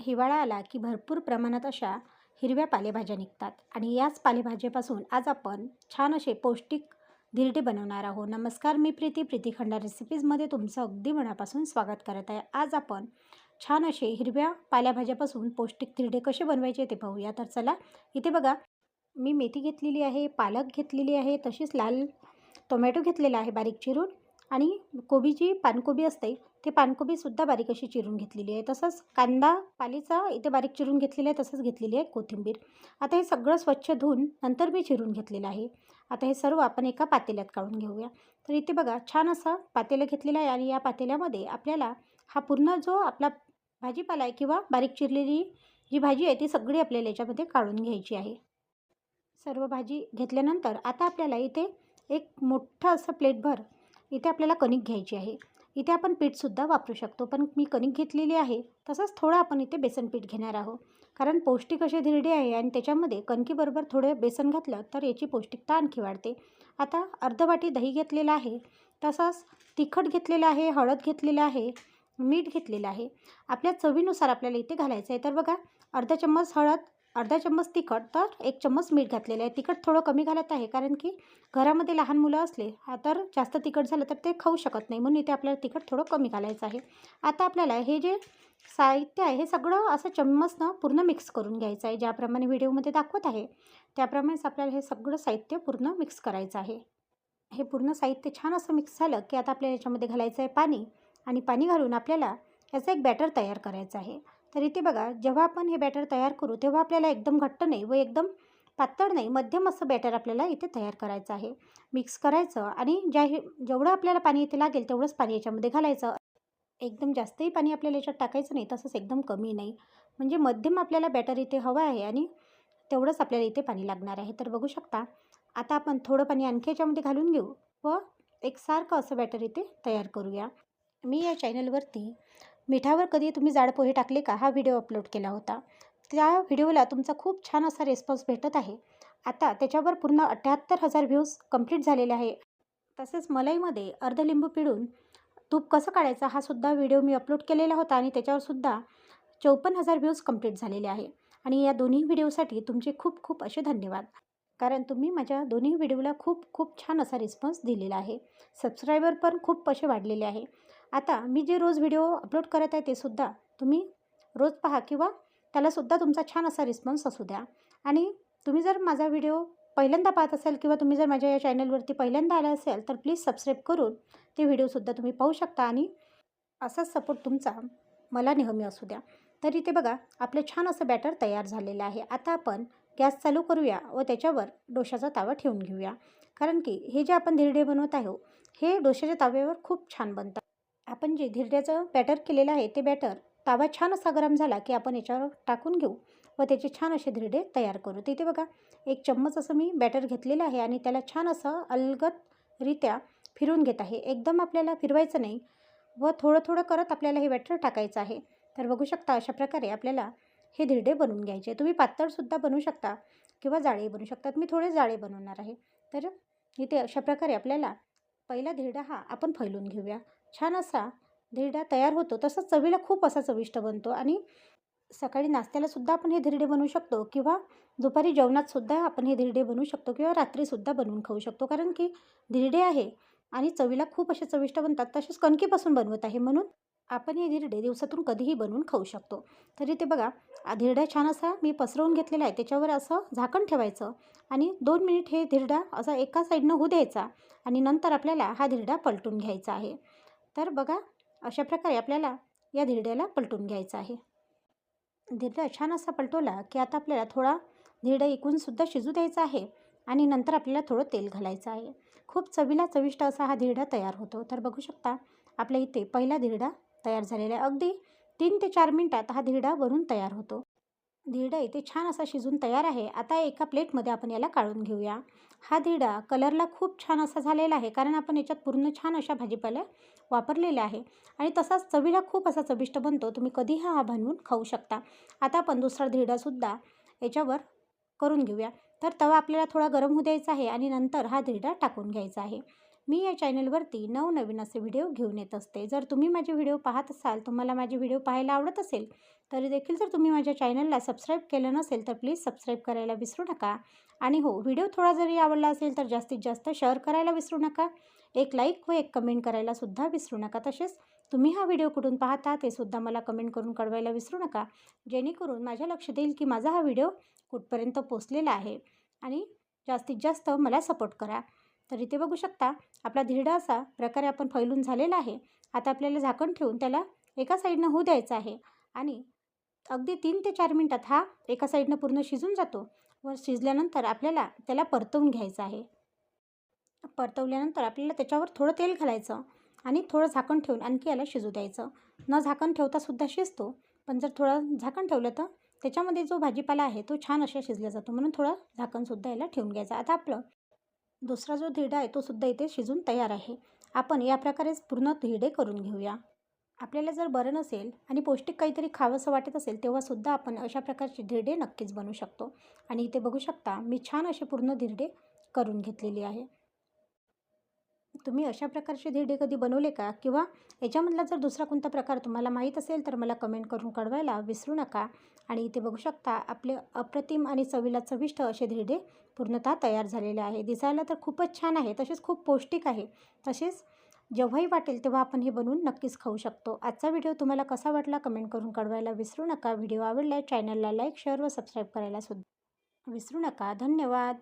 हिवाळा आला की भरपूर प्रमाणात अशा हिरव्या पालेभाज्या निघतात. आणि याच पालेभाज्यापासून आज आपण छान असे पौष्टिक धिरडे बनवणार आहोत. नमस्कार मी प्रीती. प्रीती खंडा रेसिपीजमध्ये तुमचं अगदी मनापासून स्वागत करत आहे. आज आपण छान असे हिरव्या पालेभाज्यापासून पौष्टिक धिरडे कसे बनवायचे ते पाहूया. तर चला इथे बघा. मी मेथी घेतलेली आहे पालक घेतलेली आहे तशीच लाल टोमॅटो घेतलेला आहे बारीक चिरून. आणि कोबी जी पानकोबी असते ते पानकोबीसुद्धा बारीक अशी चिरून घेतलेली आहे. तसंच कांदा पालीचा इथे बारीक चिरून घेतलेला आहे तसंच घेतलेली आहे कोथिंबीर. आता हे सगळं स्वच्छ धुवून नंतर मी चिरून घेतलेलं आहे. आता हे सर्व आपण एका पातेल्यात काढून घेऊया. तर इथे बघा छान असा पातेलं घेतलेलं आहे आणि या पातेल्यामध्ये आपल्याला हा पूर्ण जो आपला भाजीपाला आहे किंवा बारीक चिरलेली जी भाजी आहे ती सगळी आपल्याला याच्यामध्ये काढून घ्यायची आहे. सर्व भाजी घेतल्यानंतर आता आपल्याला इथे एक मोठं असं प्लेटभर इथे आपल्याला कणिक घ्यायची आहे. इथे आपण पीठसुद्धा वापरू शकतो पण मी कणिक घेतलेली आहे तसंच थोडं आपण इथे बेसन पीठ घेणार आहोत. कारण पौष्टिक असे धिरडे आहे आणि त्याच्यामध्ये कणकीबरोबर थोडं बेसन घातलं तर याची पौष्टिकता आणखी वाढते. आता अर्ध वाटी दही घेतलेलं आहे तसंच तिखट घेतलेलं आहे हळद घेतलेलं आहे मीठ घेतलेलं आहे. आपल्या चवीनुसार आपल्याला इथे घालायचं आहे. तर बघा अर्धा चम्मच हळद अर्धा चम्मच तिखट तर एक चम्मच मीठ घातलेलं आहे. तिखट थोडं कमी घालत आहे कारण की घरामध्ये लहान मुलं असले तर जास्त तिखट झालं तर ते खाऊ शकत नाही. म्हणून इथे आपल्याला तिखट थोडं कमी घालायचं आहे. आता आपल्याला हे जे साहित्य आहे हे सगळं असं चम्मचनं पूर्ण मिक्स करून घ्यायचं आहे ज्याप्रमाणे व्हिडिओमध्ये दाखवत आहे. त्याप्रमाणेच आपल्याला हे सगळं साहित्य पूर्ण मिक्स करायचं आहे. हे पूर्ण साहित्य छान असं मिक्स झालं की आता आपल्याला याच्यामध्ये घालायचं आहे पाणी आणि पाणी घालून आपल्याला याचं एक बॅटर तयार करायचं आहे. तर इथे बघा जेव्हा आपण हे बॅटर तयार करू तेव्हा आपल्याला एकदम घट्ट नाही व एकदम पातळ नाही मध्यम असं बॅटर आपल्याला इथे तयार करायचं आहे. मिक्स करायचं आणि ज्या जेवढं आपल्याला पाणी इथे लागेल तेवढंच पाणी याच्यामध्ये घालायचं. एकदम जास्तही पाणी आपल्याला याच्यात टाकायचं नाही तसंच एकदम कमी नाही. म्हणजे मध्यम आपल्याला बॅटर इथे हवं आहे आणि तेवढंच आपल्याला इथे पाणी लागणार आहे. तर बघू शकता आता आपण थोडं पाणी आणखी याच्यामध्ये घालून घेऊ व एकसारखं असं बॅटर इथे तयार करूया. मी या चॅनलवरती मिठावर कधी तुम्ही जाड पोहे टाकले का? हा व्हिडिओ अपलोड केला होता. त्या व्हिडिओला तुमचा खूप छान असा रिस्पॉन्स भेटत आहे. आता त्याच्यावर पूर्ण अठ्ठ्याहत्तर हजार व्ह्यूज कंप्लीट झालेले आहे. तसेच मलाईमध्ये अर्ध लिंबू पिळून तूप कसं काढायचा हा सुद्धा व्हिडिओ मी अपलोड केलेला होता आणि त्याच्यावरसुद्धा चौपन्न हजार व्ह्यूज कंप्लीट झालेले आहे. आणि या दोन्ही व्हिडिओसाठी तुमचे खूप खूप असे धन्यवाद. कारण तुम्ही माझ्या दोन्ही व्हिडिओला खूप खूप छान असा रिस्पॉन्स दिलेला आहे. सबस्क्रायबर पण खूप असे वाढलेले आहे. आता मी जे रोज व्हिडिओ अपलोड करत आहे ते सुद्धा तुम्ही रोज पहा किंवा त्यालासुद्धा तुमचा छान असा रिस्पॉन्स असू द्या. आणि तुम्ही जर माझा व्हिडिओ पहिल्यांदा पाहत असाल किंवा तुम्ही जर माझ्या या चॅनलवरती पहिल्यांदा आला असेल तर प्लीज सबस्क्राईब करून ते व्हिडिओसुद्धा तुम्ही पाहू शकता आणि असाच सपोर्ट तुमचा मला नेहमी असू द्या. तर इथे बघा आपलं छान असं बॅटर तयार झालेलं आहे. आता आपण गॅस चालू करूया व त्याच्यावर डोशाचा तावा ठेवून घेऊया. कारण की हे जे आपण धिरडे बनवत आहो हे डोशाच्या ताव्यावर खूप छान बनतात. आपण जे धिरड्याचं बॅटर केलेलं आहे ते बॅटर तावा छान असा गरम झाला की आपण याच्यावर टाकून घेऊ व त्याचे छान असे धिरडे तयार करू. तिथे बघा एक चम्मच असं मी बॅटर घेतलेलं आहे आणि त्याला छान असं अलगतरित्या फिरून घेत आहे. एकदम आपल्याला फिरवायचं नाही व थोडं थोडं करत आपल्याला हे बॅटर टाकायचं आहे. तर बघू शकता अशा प्रकारे आपल्याला हे धिरडे बनवून घ्यायचे. तुम्ही पातळसुद्धा बनवू शकता किंवा जाळे बनवू शकतात मी थोडे जाळे बनवणार आहे. तर इथे अशा प्रकारे आपल्याला पहिला धिरडा हा आपण फैलून घेऊया. छान असा धिरडा तयार होतो. तसंच चवीला खूप असा चविष्ट बनतो आणि सकाळी नाश्त्यालासुद्धा आपण हे धिरडे बनवू शकतो किंवा दुपारी जेवणातसुद्धा आपण हे धिरडे बनवू शकतो किंवा रात्रीसुद्धा बनवून खाऊ शकतो. कारण की धिरडे आहे आणि चवीला खूप असे चविष्ट बनतात. तसेच कणकीपासून बनवत आहे म्हणून आपण हे धिरडे दिवसातून कधीही बनवून खाऊ शकतो. तरी ते बघा धिरडा छान असा मी पसरवून घेतलेला आहे त्याच्यावर असं झाकण ठेवायचं आणि दोन मिनिट हे धिरडा असा एका साईडनं होऊ द्यायचा आणि नंतर आपल्याला हा धिरडा पलटून घ्यायचा आहे. तर बघा अशा प्रकारे आपल्याला या धिरड्याला पलटून घ्यायचं आहे. धिरडा छान असा पलटवला की आता आपल्याला थोडा धिरडा इकूनसुद्धा शिजू द्यायचा आहे आणि नंतर आपल्याला थोडं तेल घालायचं आहे. खूप चवीला चविष्ट असा हा धिरडा तयार होतो. तर बघू शकता आपल्या इथे पहिला धिरडा तयार झालेला आहे. अगदी तीन ते चार मिनटात हा धिरडा वरून तयार होतो. धिरडा इथे छान असा शिजून तयार आहे. आता एका प्लेटमध्ये आपण याला काढून घेऊया. हा धिरडा कलरला खूप छान असा झालेला आहे कारण आपण याच्यात पूर्ण छान अशा भाजीपाल्या वापरलेल्या आहे. आणि तसाच चवीला खूप असा चविष्ट बनतो तुम्ही कधीही हा बनवून खाऊ शकता. आता आपण दुसरा धिरडासुद्धा याच्यावर करून घेऊया. तर तवा आपल्याला थोडा गरम होऊ द्यायचा आहे आणि नंतर हा धिरडा टाकून घ्यायचा आहे. मी या चॅनलवरती नवनवीन असे व्हिडिओ घेऊन येत असते. जर तुम्ही माझे व्हिडिओ पाहत असाल तुम्हाला माझे व्हिडिओ पाहायला आवडत असेल तरी देखील जर तुम्ही माझ्या चॅनलला सबस्क्राईब केलं नसेल तर प्लीज सबस्क्राईब करायला विसरू नका. आणि हो व्हिडिओ थोडा जरी आवडला असेल तर जास्तीत जास्त शेअर करायला विसरू नका. एक लाईक व एक कमेंट करायला सुद्धा विसरू नका. तसेच तुम्ही हा व्हिडिओ कुठून पाहता ते सुद्धा मला कमेंट करून कळवायला विसरू नका. जेणेकरून माझ्या लक्षात येईल की माझा हा व्हिडिओ कुठपर्यंत पोचलेला आहे. आणि जास्तीत जास्त मला सपोर्ट करा. तर इथे बघू शकता. आपला धिरडा असा प्रकारे आपण फैलून झालेला आहे. आता आपल्याला झाकण ठेवून त्याला एका साईडनं होऊ द्यायचं आहे. आणि अगदी तीन ते चार मिनटात हा एका साईडनं पूर्ण शिजून जातो. व शिजल्यानंतर आपल्याला त्याला परतवून घ्यायचं आहे. परतवल्यानंतर आपल्याला त्याच्यावर थोडं तेल घालायचं आणि थोडं झाकण ठेवून आणखी याला शिजू द्यायचं. न झाकण ठेवतासुद्धा शिजतो. पण जर थोडं झाकण ठेवलं तर त्याच्यामध्ये जो भाजीपाला आहे तो छान अशा शिजला जातो. म्हणून थोडं झाकणसुद्धा याला ठेवून घ्यायचं. आता आपलं दुसरा जो धिरडा आहे तो सुद्धा इथे शिजून तयार आहे. आपण या प्रकारेच पूर्ण धिरडे करून घेऊया. आपल्याला जर बरं नसेल आणि पौष्टिक काहीतरी खावंसं वाटत असेल तेव्हासुद्धा आपण अशा प्रकारचे धिरडे नक्कीच बनवू शकतो. आणि इथे बघू शकता मी छान असे पूर्ण धिरडे करून घेतलेली आहे. तुम्ही अशा प्रकारचे धिरडे कधी बनवले का? किंवा याच्यामधला जर दुसरा कोणता प्रकार तुम्हाला माहीत असेल तर मला कमेंट करून कळवायला विसरू नका. आणि इथे बघू शकता आपले अप्रतिम आणि चवीला चविष्ट असे धिरडे पूर्णतः तयार झालेले आहे. दिसायला तर खूपच छान आहे तसेच खूप पौष्टिक आहे. तसेच जेव्हाही वाटेल तेव्हा आपण हे बनवून नक्कीच खाऊ शकतो. आजचा व्हिडिओ तुम्हाला कसा वाटला कमेंट करून कळवायला विसरू नका. व्हिडिओ आवडला चॅनलला लाईक शेअर व सबस्क्राईब करायला सुद्धा विसरू नका. धन्यवाद!